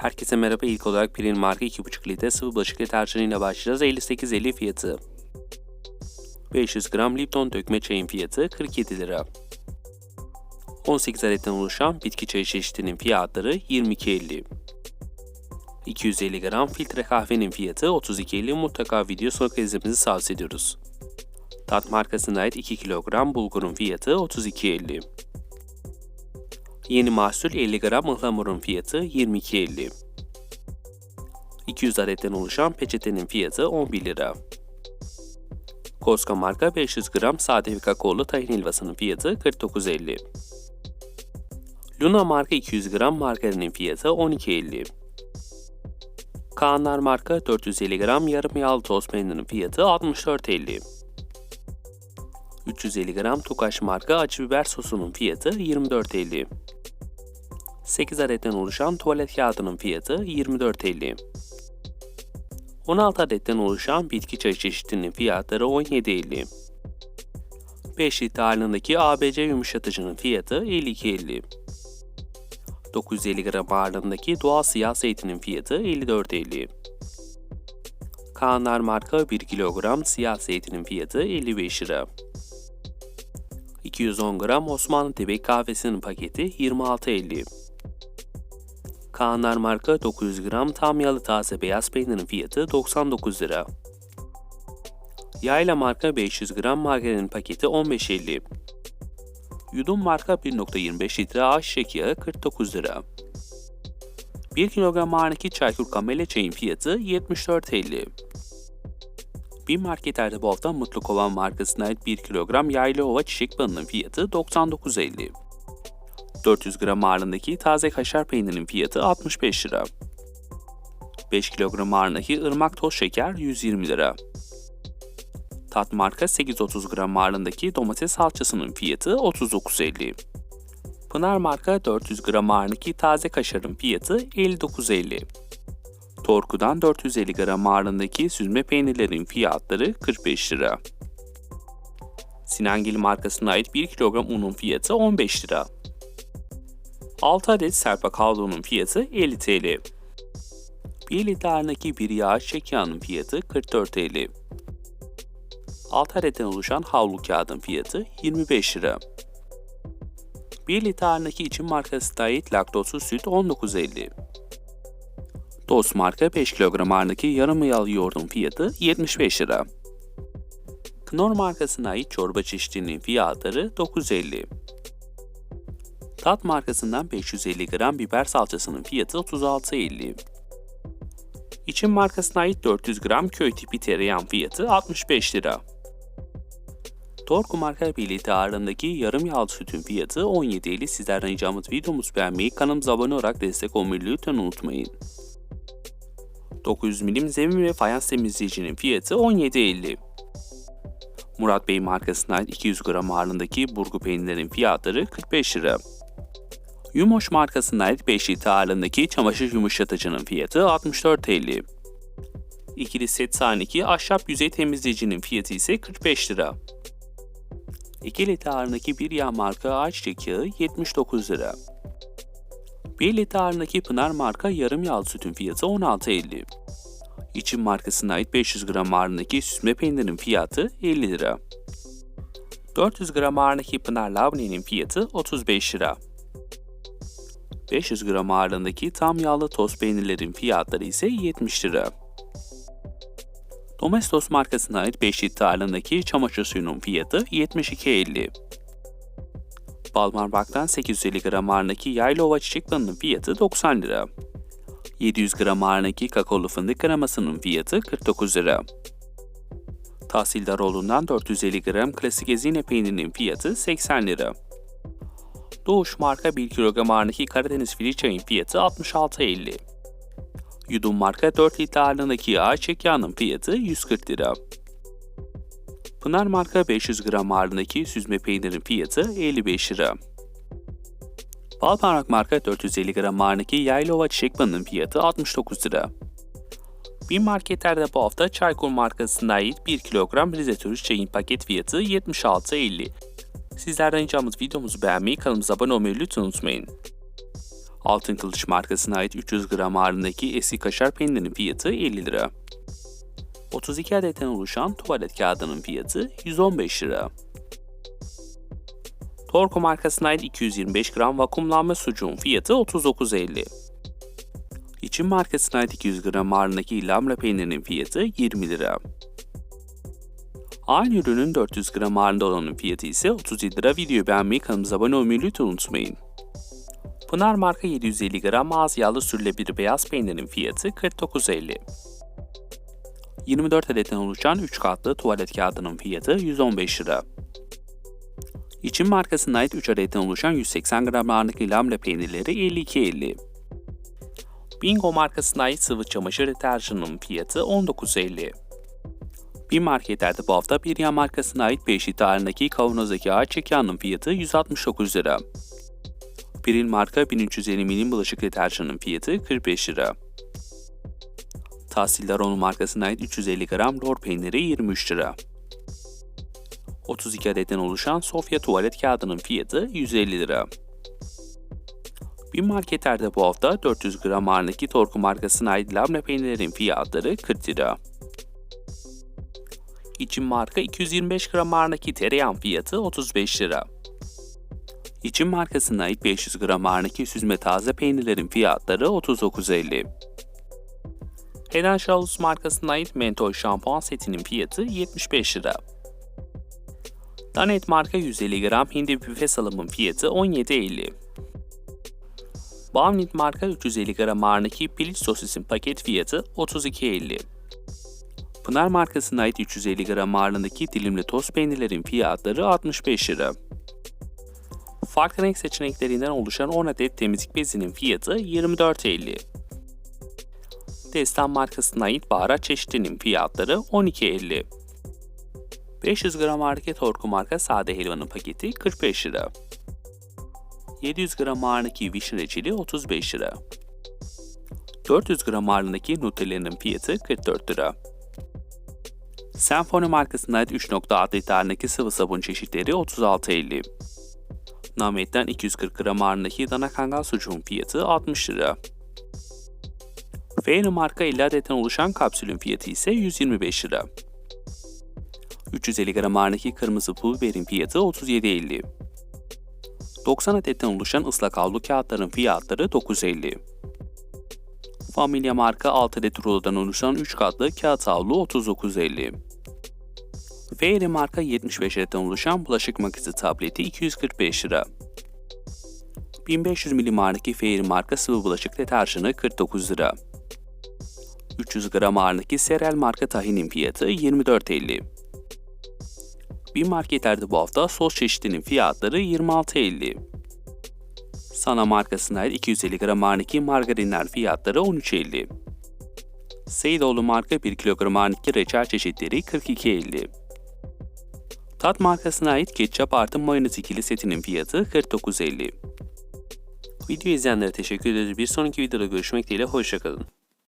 Herkese merhaba. İlk olarak Pirin marka 2,5 litre sıvı bulaşık deterjanıyla başlayacağız. 58.50 fiyatı. 500 gram Lipton dökme çayın fiyatı 47 lira. 18 adetten oluşan bitki çayı çeşitinin fiyatları 22.50. 250 gram filtre kahvenin fiyatı 32.50. Mutlaka video sonu izlemenizi tavsiye ediyoruz. Tat markasına ait 2 kilogram bulgurun fiyatı 32.50. Yeni mahsul 50 gram ıhlamurun fiyatı 22.50. 200 adetten oluşan peçetenin fiyatı 11 lira. Koska marka 500 gram sade kakaolu tahin helvasının fiyatı 49.50. Luna marka 200 gram margarinin fiyatı 12.50. Kaanlar marka 450 gram yarım yağlı toz peynirin fiyatı 64.50. 350 gram Tukaş marka acı biber sosunun fiyatı 24.50. 8 adetten oluşan tuvalet kağıdının fiyatı 24.50. 16 adetten oluşan bitki çayı çeşitinin fiyatları 17.50. 5 litre ağırlığındaki ABC yumuşatıcının fiyatı 52.50. 950 gram ağırlığındaki doğal siyah zeytinin fiyatı 54.50. Kaanlar marka 1 kilogram siyah zeytinin fiyatı 55 lira. 210 gram Osmanlı Tebek kahvesinin paketi 26.50. Kaanlar marka 900 gram tam yağlı taze beyaz peynirin fiyatı 99 lira. Yayla marka 500 gram margarin paketi 15.50. Yudum marka 1.25 litre ayçiçek yağı 49 lira. 1 kilogram ağırlık çaykur kamele çayın fiyatı 74.50. Bir marketlerde bu Mutlu Kovan markasına ait 1 kilogram yaylı ova çiçek balının fiyatı 99.50. 400 gram ağırlığındaki taze kaşar peynirinin fiyatı 65 lira. 5 kilogram ağırlığındaki ırmak toz şeker 120 lira. Tat marka 830 gram ağırlığındaki domates salçasının fiyatı 39.50. Pınar marka 400 gram ağırlığındaki taze kaşarın fiyatı 59.50. Torku'dan 450 gram ağırlığındaki süzme peynirlerin fiyatları 45 lira. Sinangil markasına ait 1 kilogram unun fiyatı 15 lira. 6 adet serpa kavlonun fiyatı 50 TL. 1 litre ağırlığındaki bir yağ yağının fiyatı 44 TL. 6 adetten oluşan havlu kağıdın fiyatı 25 lira. 1 litre ağırlığındaki için markası ait laktozsuz süt 19.50. Dost marka 5 kilogram ağırlığındaki yarım yağlı yoğurdun fiyatı 75 lira. Knorr markasına ait çorba çeşitinin fiyatları 9.50. Tat markasından 550 gram biber salçasının fiyatı 36.50. İçin markasına ait 400 gram köy tipi tereyağı fiyatı 65 lira. Torku marka 1 litre ağırlığındaki yarım yağlı sütün fiyatı 17.50. Sizlerden ricamız videomuzu beğenmeyi, kanalımıza abone olarak destek olmayı lütfen unutmayın. 900 milim zemin ve fayans temizleyicinin fiyatı 17.50. Murat Bey markasına ait 200 gram ağırlığındaki burgu peynirlerin fiyatları 45 lira. Yumoş markasına ait 5 litre ağırlığındaki çamaşır yumuşatıcının fiyatı 64.50. İkili set sahneki ahşap yüzey temizleyicinin fiyatı ise 45 lira. 2 litre ağırlığındaki bir yağ marka ayçiçek yağı 79 lira. 1 litre ağırlığındaki Pınar marka yarım yağlı sütün fiyatı 16.50. İçin markasına ait 500 gram ağırlığındaki süzme peynirin fiyatı 50 lira. 400 gram ağırlığındaki Pınar labnenin fiyatı 35 lira. 500 gram ağırlığındaki tam yağlı toz peynirlerin fiyatları ise 70 lira. Domestos markasına ait 5 litre ağırlığındaki çamaşır suyunun fiyatı 72.50. Balmarbak'tan 850 gram ağırlığındaki Yaylova çiçek balının fiyatı 90 lira. 700 gram ağırlığındaki kakaolu fındık kremasının fiyatı 49 lira. Tahsildaroğlu'ndan 450 gram klasik ezine peynirinin fiyatı 80 lira. Doğuş marka 1 kilogram ağırlığındaki Karadeniz fili çayın fiyatı 66.50. Yudum marka 4 litre ağırlığındaki ayçiçek yağının fiyatı 140 lira. Pınar marka 500 gram ağırlığındaki süzme peynirin fiyatı 55 lira. Balparmak marka 450 gram ağırlığındaki Yaylova çiçek balının fiyatı 69 lira. Bir marketlerde bu hafta Çaykur markasına ait 1 kilogram Rize Turist çayın paket fiyatı 76.50. Sizlerden ricamız videomuzu beğenmeyi, kanalımıza abone olmayı lütfen unutmayın. Altın Kılıç markasına ait 300 gram ağırlığındaki eski kaşar peynirinin fiyatı 50 lira. 32 adetten oluşan tuvalet kağıdının fiyatı 115 lira. Torku markasına ait 225 gram vakumlanma sucuğun fiyatı 39.50. İçin markasına ait 200 gram ağırlığındaki lamla peynirinin fiyatı 20 lira. Aynı ürünün 400 gram ağırlığında olanın fiyatı ise 37 lira. Videoyu beğenmeyi, kanalımıza abone olmayı lütfen unutmayın. Pınar marka 750 gram az yağlı sürülebilir beyaz peynirin fiyatı 49.50. 24 adetten oluşan 3 katlı tuvalet kağıdının fiyatı 115 lira. İçin markasına ait 3 adetten oluşan 180 gram ağırlıklı lamle peynirleri 52.50. Bingo markasına ait sıvı çamaşır deterjanının fiyatı 19.50. Bir marketlerde bu hafta Birya markasına ait 5 litre ağırlığındaki kavanozdaki ağaç çekanın fiyatı 169 lira. Piril marka 1350 milim bulaşık deterjanının fiyatı 45 lira. Tahsiller Onu markasına ait 350 gram lor peyniri 23 lira. 32 adetten oluşan Sofya tuvalet kağıdının fiyatı 150 lira. Bir marketlerde bu hafta 400 gram ağırlığındaki Torku markasına ait labne peynirlerin fiyatları 40 lira. İçin marka 225 gram ağırlığındaki tereyağın fiyatı 35 lira. İçin markasına ait 500 gram ağırlığındaki süzme taze peynirlerin fiyatları 39.50. And Shoulders markasına ait mentol şampuan setinin fiyatı 75 lira. Danet marka 150 gram hindi büfe salamın fiyatı 17.50. Bavnit marka 350 gram ağırlığındaki piliç sosisin paket fiyatı 32.50. Pınar markasına ait 350 gram ağırlığındaki dilimli toz peynirlerin fiyatları 65 lira. Farklı renk seçeneklerinden oluşan 10 adet temizlik bezinin fiyatı 24.50. Destan markasına ait baharat çeşitlerinin fiyatları 12.50. 500 gram ağırlıklı Torku marka sade helvanın paketi 45 lira. 700 gram ağırlığındaki vişne reçeli 35 lira. 400 gram ağırlığındaki Nutella'nın fiyatı 44 lira. Senfoni markasına ait 3.6 litre ağırlığındaki sıvı sabun çeşitleri 36.50. Namet'ten 240 gram ağırlığındaki dana kangal sucuğun fiyatı 60 lira. Feyre marka 50 adetten oluşan kapsülün fiyatı ise 125 lira. 350 gram ağırlığındaki kırmızı pul biberin fiyatı 37.50. 90 adetten oluşan ıslak havlu kağıtların fiyatları 9.50. Familya marka 6 adet rulodan oluşan 3 katlı kağıt havlu 39.50. Fairy marka 75 adetten oluşan bulaşık makinesi tableti 245 lira. 1500 milim ağırlıklı Fairy marka sıvı bulaşık deterjanı 49 lira. 300 gram ağırlıklı Serel marka tahinin fiyatı 24.50. Bir marketlerde bu hafta sos çeşitinin fiyatları 26.50. Sana markasına ait 250 gram ağırlıklı margarinler fiyatları 13.50. Seydoğlu marka 1 kilogram ağırlıklı reçel çeşitleri 42.50. Tat markasına ait ketçap artı mayonez ikili setinin fiyatı 49.50. Video izleyenlere teşekkür ederiz. Bir sonraki videoda görüşmek dileğiyle hoşçakalın.